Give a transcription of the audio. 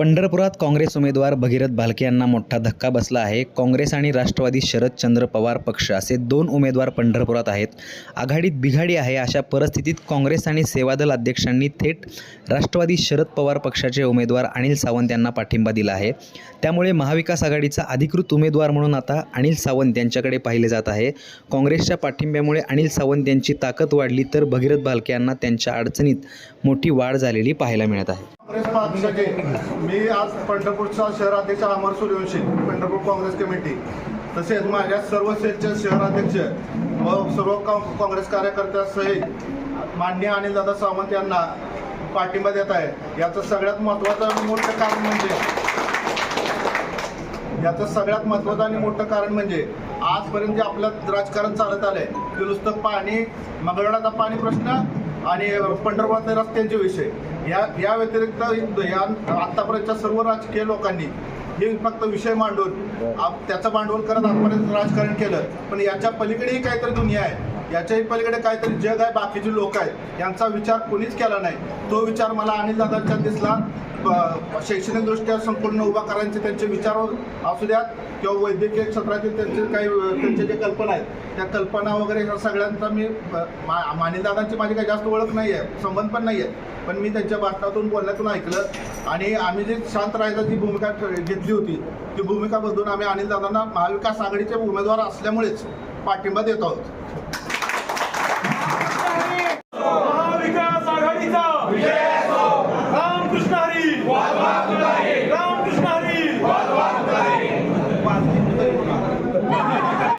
पंढरपुरात काँग्रेस उमेदवार भगीरथ भालके यांना मोठा धक्का बसला आहे. काँग्रेस आणि राष्ट्रवादी शरदचंद्र पवार पक्ष असे दोन उमेदवार पंढरपुरात आहेत. आघाडीत बिघाडी आहे अशा परिस्थितीत काँग्रेस आणि सेवादल अध्यक्षांनी थेट राष्ट्रवादी शरद पवार पक्षाचे उमेदवार अनिल सावंत यांना पाठिंबा दिला आहे. त्यामुळे महाविकास आघाडीचा अधिकृत उमेदवार म्हणून आता अनिल सावंत यांच्याकडे पाहिले जात आहे. काँग्रेसच्या पाठिंब्यामुळे अनिल सावंत यांची ताकद वाढली तर भगीरथ भालके यांना त्यांच्या अडचणीत मोठी वाढ झालेली पाहायला मिळत आहे. काँग्रेस पक्षाचे मी आज पंढरपूरचा शहराध्यक्ष अमर सूर्यवंशी पंढरपूर काँग्रेस कमिटी तसेच माझ्या सर्व सेलचे शहराध्यक्ष व सर्व काँग्रेस कार्यकर्त्यासहित मान्य अनिलदादा सावंत यांना पाठिंबा देत आहे. याचं सगळ्यात महत्त्वाचं आणि मोठं कारण म्हणजे याचं सगळ्यात महत्त्वाचं आणि मोठं कारण म्हणजे आजपर्यंत जे आपलं राजकारण चालत आलंय ते नुसतं पाणी मंगळवाराचा पाणी प्रश्न आणि पंढरपूरातले रस्त्यांचे विषय. या या व्यतिरिक्त या आतापर्यंतच्या सर्व राजकीय लोकांनी हे फक्त विषय मांडून आप- त्याचं भांडवल करत आतापर्यंत राजकारण केलं. पण याच्या पलीकडेही काहीतरी दुनिया आहे. याच्याही पलीकडे काहीतरी जग आहे बाकीचे लोक आहेत. यांचा विचार कोणीच केला नाही. तो विचार मला अनिल दादांच्या दिसला. शैक्षणिकदृष्ट्या संपूर्ण उभा करायचे त्यांचे विचार असू द्यात किंवा वैद्यकीय क्षेत्रातील त्यांचे काही त्यांचे जे कल्पना आहेत त्या कल्पना वगैरे ह्या सगळ्यांचा मी अनिल दादांची माझी काही जास्त ओळख नाही आहे संबंध पण नाही आहे. पण मी त्यांच्या भाषणातून बोलण्यातून ऐकलं आणि आम्ही जी शांत राहायचा जी भूमिका घेतली होती ती भूमिका बदलून आम्ही अनिल दादांना महाविकास आघाडीचे उमेदवार असल्यामुळेच पाठिंबा देत आहोत. Wawa